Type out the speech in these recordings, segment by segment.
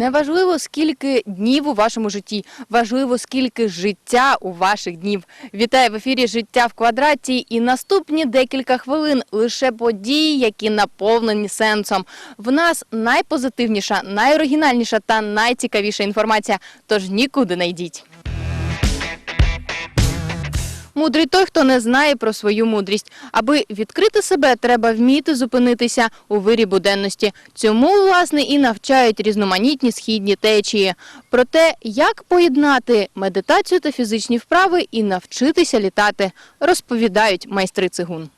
Неважливо, скільки днів у вашому житті, важливо, скільки життя у ваших днів. Вітаю в ефірі Життя в квадраті і наступні декілька хвилин лише події, які наповнені сенсом. В нас найпозитивніша, найоригінальніша та найцікавіша інформація. Тож нікуди не йдіть. Мудрий той, хто не знає про свою мудрість. Аби відкрити себе, треба вміти зупинитися у вирі буденності. Цьому, власне, і навчають різноманітні східні течії. Про те, як поєднати медитацію та фізичні вправи і навчитися літати, розповідають майстри цигун.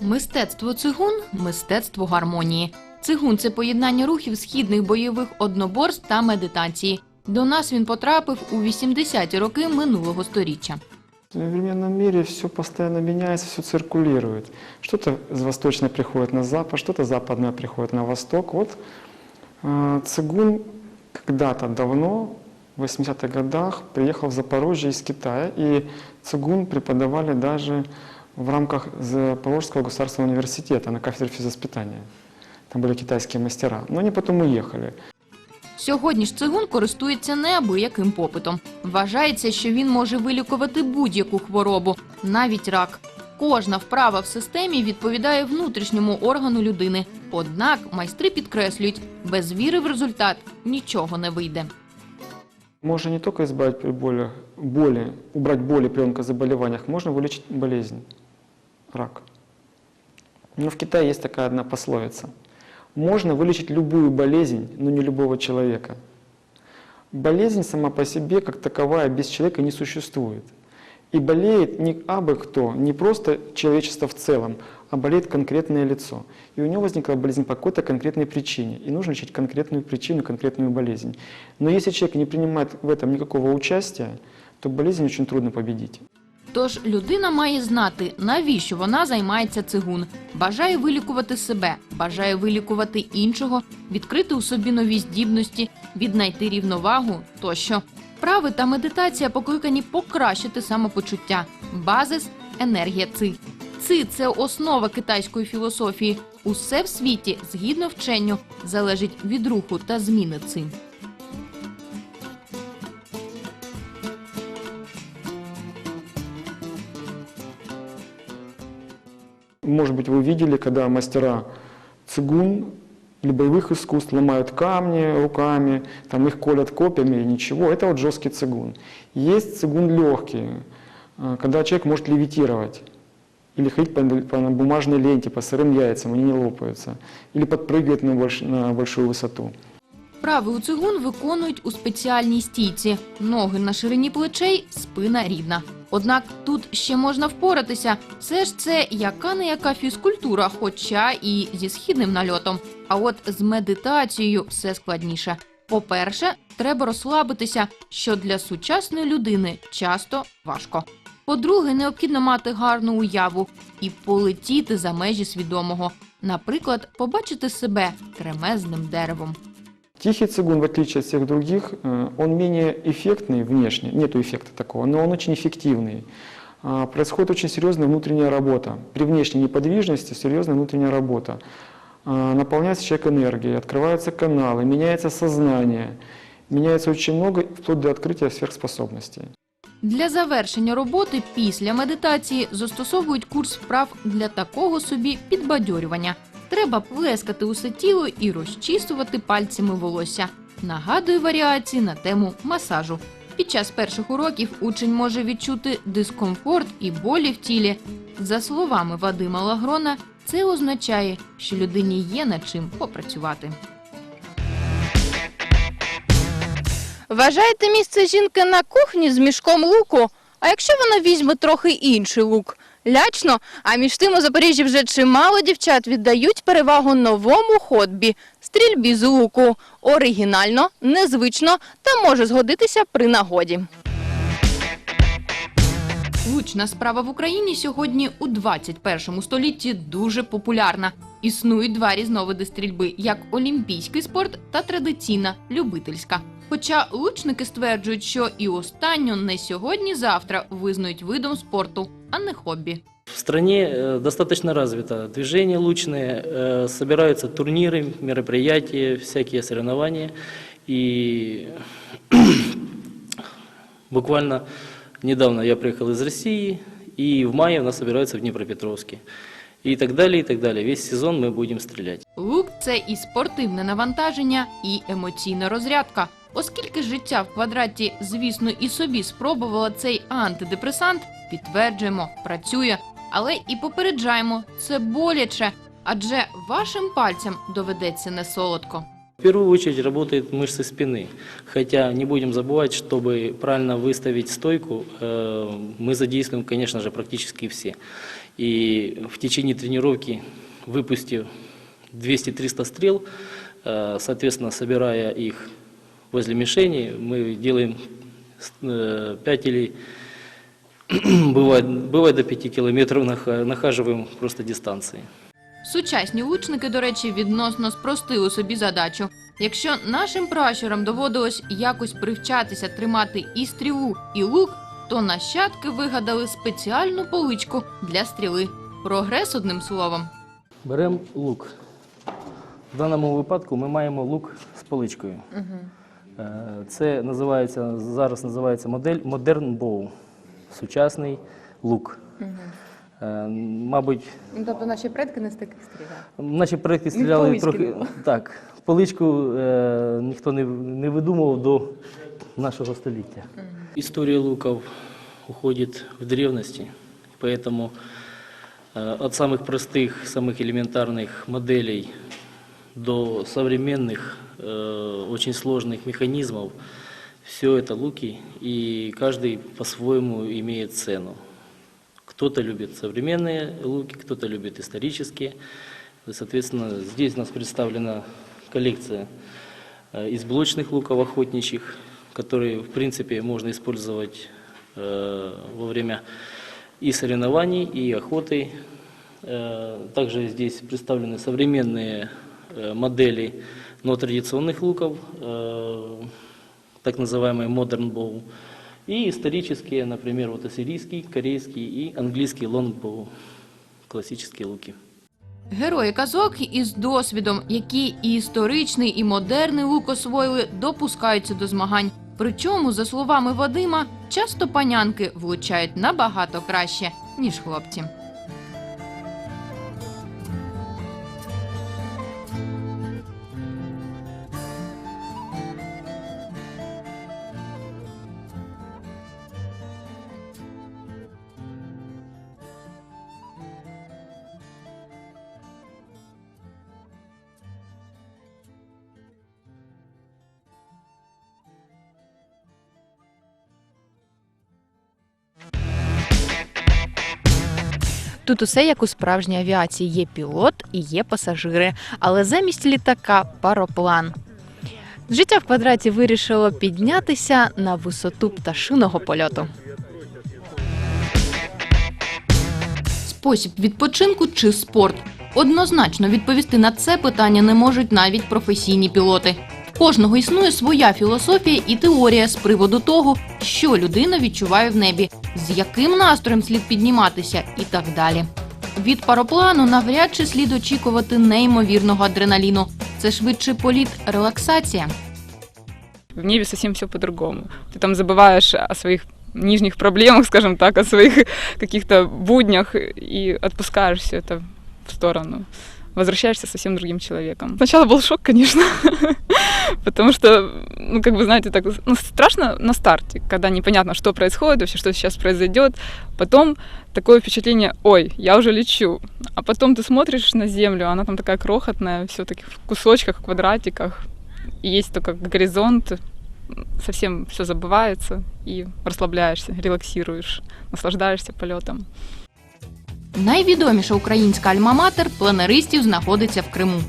Мистецтво цигун мистецтво гармонії. Цигун це поєднання рухів східних бойових одноборств та медитації. До нас він потрапив у 80-ті роки минулого сторіччя. В современном мире все постоянно меняется, все циркулирует. Что-то из восточного приходит на запад, что-то западное приходит на восток. Вот э, цигун когда-то давно, в 80-х годах, приехал в Запорожье из Китая, и цигун преподавали даже в рамках Запорожского государственного университета на кафедре физвоспитания. Там были китайские мастера. Но они потом уехали. Сьогодні ж цигун користується неабияким попитом. Вважається, що він може вилікувати будь-яку хворобу, навіть рак. Кожна вправа в системі відповідає внутрішньому органу людини. Однак майстри підкреслюють, без віри в результат нічого не вийде. Можно не только избавить при боли, боли, убрать боли при онкозаболеваниях, можно вылечить болезнь, рак. Но в Китае есть такая одна пословица. Можно вылечить любую болезнь, но не любого человека. Болезнь сама по себе, как таковая, без человека не существует. И болеет не абы кто, не просто человечество в целом, а болеет конкретное лицо. И у него возникла болезнь по какой-то конкретной причине. И нужно лечить конкретную причину, конкретную болезнь. Но если человек не принимает в этом никакого участия, то болезнь очень трудно победить. Тож людина має знати, навіщо вона займається цигун. Бажає вилікувати себе, бажає вилікувати іншого, відкрити у собі нові здібності, віднайти рівновагу тощо. Вправи та медитація покликані покращити самопочуття. Базис енергія ци. Ци це основа китайської філософії. Усе в світі, згідно вченню, залежить від руху та зміни ци. Может быть, вы видели, когда мастера цигун или боевых искусств ломают камни руками, там их колят копьями и ничего. Это вот жесткий цигун. Есть цигун легкий, э, когда человек может левитировать. Или ходить по, по бумажной ленте, по сырым яйцам, они не лопаются. Или подпрыгивать на, больш- на большую высоту. Вправи у цигун виконують у спеціальній стійці. Ноги на ширині плечей, спина рівна. Однак тут ще можна впоратися. Все ж це яка не яка фізкультура, хоча і зі східним нальотом. А от з медитацією все складніше. По-перше, треба розслабитися, що для сучасної людини часто важко. По-друге, необхідно мати гарну уяву і полетіти за межі свідомого. Наприклад, побачити себе кремезним деревом. Тихий цигун, в отличие от всех других, э, он менее эффектный внешне, нету эффекта такого, но он очень эффективный. А, Происходит очень серьезная внутренняя работа. При внешней неподвижности серьезная внутренняя работа. А, Наполняется человек энергией, открываются каналы, меняется сознание, меняется очень много, вплоть до открытия сверхспособностей. Для завершення роботи після медитації застосовують курс вправ для такого собі підбадьорювання. Треба плескати усе тіло і розчісувати пальцями волосся. Нагадую варіації на тему масажу. Під час перших уроків учень може відчути дискомфорт і болі в тілі. За словами Вадима Лагрона, це означає, що людині є над чим попрацювати. Вважаєте місце жінки на кухні з мішком луку? А якщо вона візьме трохи інший лук? Лячно, а між тим у Запоріжжі вже чимало дівчат віддають перевагу новому хобі – стрільбі з луку. Оригінально, незвично та може згодитися при нагоді. Лучна справа в Україні сьогодні у 21 столітті дуже популярна. Існують два різновиди стрільби, як олімпійський спорт та традиційна любительська. Хоча лучники стверджують, що і останню не сьогодні-завтра визнають видом спорту, а не хобі. В стране э, достаточно развито движение лучное, э, собираются турниры, мероприятия, всякие соревнования. И буквально недавно я приехал из России, и в мае у нас собираются в Днепропетровске. И так далее, и так далее. Весь сезон мы будем стрелять. Лук це і спортивне навантаження, і емоційна розрядка. Оскільки життя в квадраті, звісно, і собі спробувала цей антидепресант, підтверджуємо, працює, але і попереджаємо, це боляче, адже вашим пальцям доведеться не солодко. В первую очередь работают мышцы спины. Хотя не будем забывать, чтобы правильно выставить стойку, э, мы задействуем, конечно же, практически все. И в течение тренировки, выпустив 200-300 стрел, э, соответственно, собирая их возле мишени, мы делаем 5 или бывает, бывает до 5 километров наха- нахаживаем просто дистанции. Сучасні лучники, до речі, відносно спростили собі задачу. Якщо нашим пращурам доводилось якось привчатися тримати і стрілу, і лук, то нащадки вигадали спеціальну поличку для стріли. Прогрес одним словом. Беремо лук. В даному випадку ми маємо лук з поличкою. Е, Це називається, зараз називається модель Modern Bow. Сучасний лук. Е, Мабуть, Ну, тобто наші предки не з таких стріляли. наші предки стріляли полички трохи. не було. Так, поличку е, ніхто не, не видумував до нашого століття. Історія луков уходить в древности, поэтому э, от самых простых, самых элементарных моделей до современных, э, очень сложных механизмов, все это луки, и каждый по-своему имеет цену. Кто-то любит современные луки, кто-то любит исторические. Соответственно, здесь у нас представлена коллекция э, из блочных луков охотничьих, которые, в принципе, можно использовать э, во время и соревнований, и охоты. Э, Также здесь представлены современные модели, но традиционных луков, э, так называемые modern bow, и исторические, например, вот ассирийский, корейский и английский longbow, классические луки. Герої казок із досвідом, які і історичний, і модерний лук освоїли, допускаються до змагань. Причому, за словами Вадима, часто панянки влучають набагато краще, ніж хлопці. Тут усе як у справжній авіації. Є пілот і є пасажири, але замість літака пароплан. Життя в квадраті вирішило піднятися на висоту пташиного польоту. Спосіб відпочинку чи спорт? Однозначно відповісти на це питання не можуть навіть професійні пілоти В кожного існує своя філософія і теорія з приводу того, що людина відчуває в небі, з яким настроєм слід підніматися і так далі. Від пароплану навряд чи слід очікувати неймовірного адреналіну. Це швидше політ релаксація. В небе совсем все по-другому. Ты там забываешь о своих нижних проблемах, скажем так, о своих каких-то буднях и отпускаешь все это в сторону. Возвращаешься совсем другим человеком. Сначала был шок, конечно, потому что, ну, как бы, знаете, так, ну, страшно на старте, когда непонятно, что происходит, вообще, что сейчас произойдет. Потом такое впечатление, ой, я уже лечу. А потом ты смотришь на землю, она там такая крохотная, все таки в кусочках, в квадратиках. И есть только горизонт, совсем все забывается, и расслабляешься, релаксируешь, наслаждаешься полетом. Найвідоміша українська альма-матер планеристів знаходиться в Криму.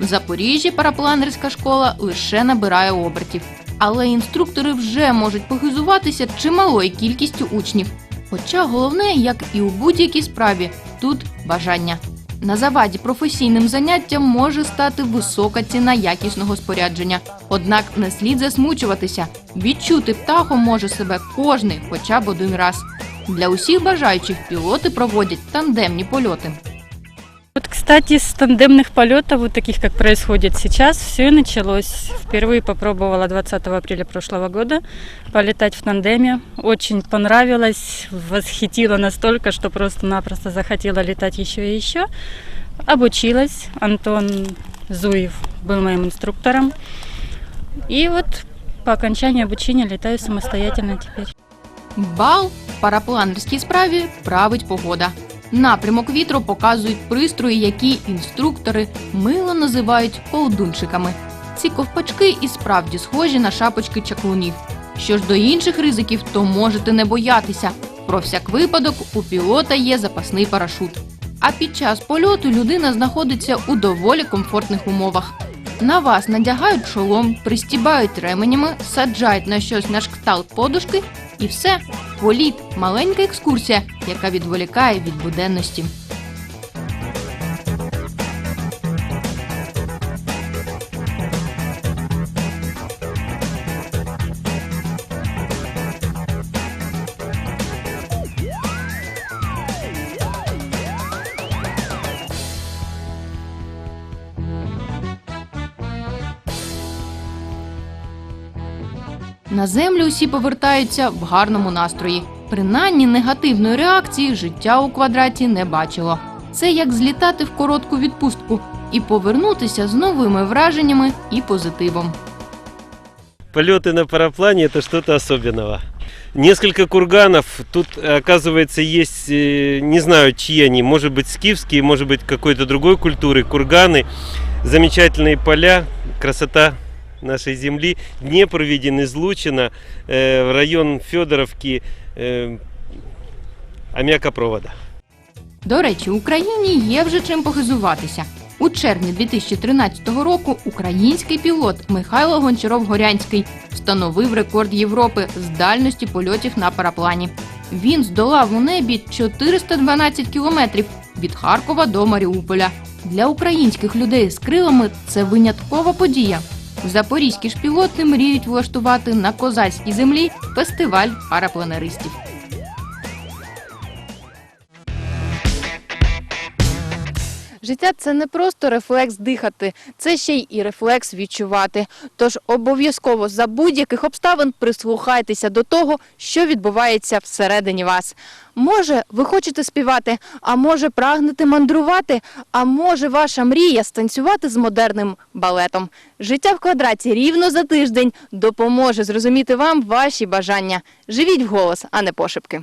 В Запоріжжі парапланерська школа лише набирає обертів, але інструктори вже можуть похизуватися чималою кількістю учнів. Хоча головне, як і у будь-якій справі, тут бажання. На заваді професійним заняттям може стати висока ціна якісного спорядження. Однак не слід засмучуватися. Відчути птахом може себе кожний хоча б один раз. Для усіх бажаючих пілоти проводять тандемні польоти. Вот, кстати, с тандемных полетов, вот таких, как происходит сейчас, все и началось. Впервые попробовала 20 апреля прошлого года полетать в тандеме. Очень понравилось, восхитило настолько, что просто-напросто захотела летать еще и еще. Обучилась. Антон Зуев был моим инструктором. И вот по окончании обучения летаю самостоятельно теперь. Бал в парапланерській справі править погода. Напрямок вітру показують пристрої, які інструктори мило називають колдунчиками. Ці ковпачки і справді схожі на шапочки чаклунів. Що ж до інших ризиків, то можете не боятися. Про всяк випадок у пілота є запасний парашут. А під час польоту людина знаходиться у доволі комфортних умовах. На вас надягають шолом, пристібають ременями, саджають на щось на кшталт подушки і все. Політ маленька екскурсія, яка відволікає від буденності. На землю усі повертаються в гарному настрої. Принаймні негативної реакції життя у квадраті не бачило. Це як злітати в коротку відпустку і повернутися з новими враженнями і позитивом. Полеты на параплане это что-то особенного. Несколько курганов. Тут, оказывается, есть, э, не знаю, чьи они, может быть, скифские, может быть, какой-то другой культуры, курганы. Замечательные поля, красота нашей земли. Днепр виден излучено, э, в район Федоровки, э, аммиакопровода. До речі, Україні є вже чим похизуватися. У червні 2013 року український пілот Михайло Гончаров-Горянський встановив рекорд Європи з дальності польотів на параплані. Він здолав у небі 412 кілометрів від Харкова до Маріуполя. Для українських людей з крилами це виняткова подія. Запорізькі ж пілоти мріють влаштувати на козацькій землі фестиваль парапланеристів. Життя це не просто рефлекс дихати, це ще й і рефлекс відчувати. Тож обов'язково за будь-яких обставин прислухайтеся до того, що відбувається всередині вас. Може, ви хочете співати, а може прагнете мандрувати, а може ваша мрія станцювати з модерним балетом. Життя в квадраті рівно за тиждень допоможе зрозуміти вам ваші бажання. Живіть вголос, а не пошепки.